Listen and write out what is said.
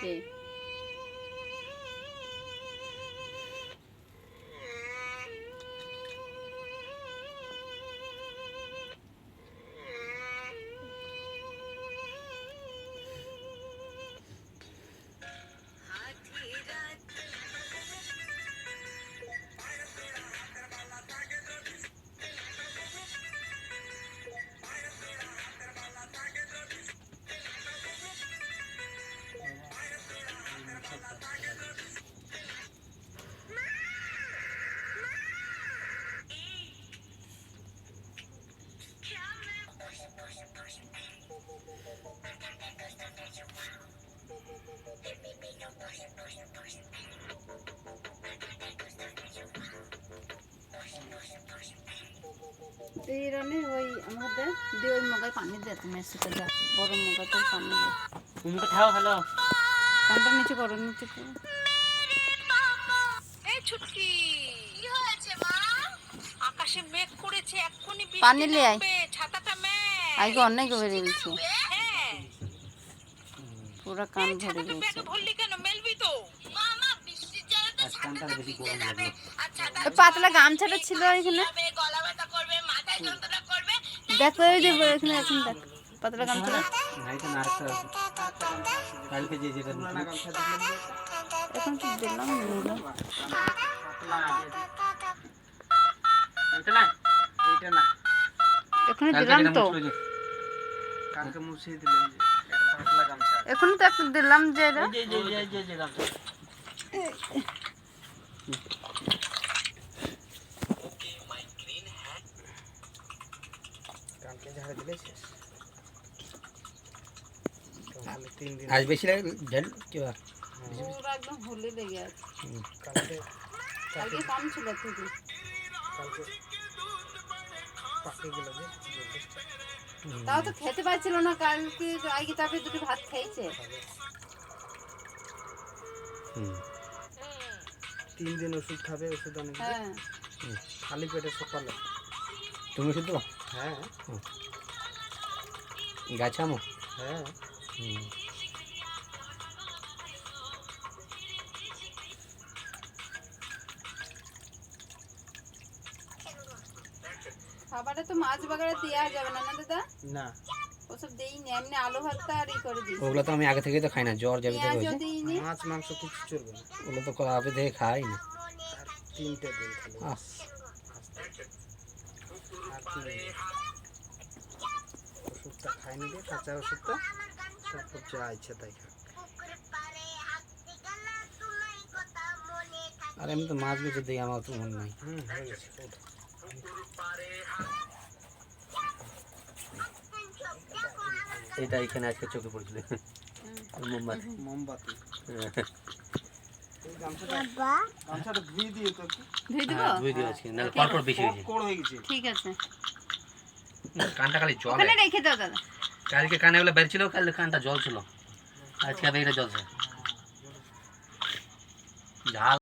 কে ওই আমাদের দিয়ে ওই মগায় পানি দে তুমি সেটা যা বড় মগাতে পানি দে তুমি খাও হ্যালো। কানটা নিচে করো নিচে করো। এই ছুটকি কি হয়েছে মা? আকাশে মেঘ করেছে এক্ষুনি পানি আয়। ছাতাটা মে আগে অনেক বেড়ে গেছে। হ্যাঁ। পুরো কান ছাতাটা গেছে। কেন? মেলবি তো। পাতলা গামছাটা ছিল এখানে। দেখো ওই যে এখানে এখন দেখ পাতলা গামছাটা ভাইটা নাড়তে হবে কালকে যে যেটা এখন কি দিলাম নিলাম এটা না এটা এখানে দিলাম তো কালকে যে গামছা। এখন তো একটা দিলাম যে এটা। যে যে যে যে যে গামছা কালকে ঝাড়ে দিলে শেষ। তাহলে তিন দিন আজ বেশি লাগে ঝাল কি বা পুরো একদম হলে লেগে আছে। কালকে কালকে কম ছিল থেকে কালকে পাকে গেল যে তাও তো খেতে পারছিল না কালকে আগে তারপরে দুটো ভাত খেয়েছে তিন দিন ওষুধ খাবে ওষুধ অনেক হ্যাঁ। খালি পেটে সকালে। তুমি ওষুধ শুধু হ্যাঁ গাছ আমো হ্যাঁ খাবারে তো মাছ বাগারে দেওয়া যাবে না না দাদা না ওসব দেইনি এমনি আলু ভর্তা আর ই করে দিই ওগুলো তো আমি আগে থেকে তো খাই না জ্বর যাবে থেকে পেঁয়াজও হয়েছে দিইনি মাছ মাংস কিছু চলবে না ওগুলো তো আগে থেকে খাই না আর তিনটে দিন খালি আহ, আর তিন দিন। ওষুধটা খাই নিবে কাঁচা ওষুধটা। তারপর যা ইচ্ছে তাই আর আমি তো মাছ বেঁচে দিই আমার তো মনে নাই। হুম হয়ে গেছে এটা এখানে আজকে চোখে পড়ছিল। মোমবাতি। মোমবাতি। এই গামছাটা গামছাটা ধুয়ে দিয়ে তো একটু ধুই দেবো? হ্যাঁ, ধুই দিয়ে আজকে নাহলে পরপর বেশি হয়েছে। কোড় হয়ে গেছে। ঠিক আছে। কানটা খালি জল। ওখানে রেখে দাও দাদা। কালকে কানে গুলো বের ছিল কাল কানটা জল ছিল আজকে আবার এটা জল ঝাল।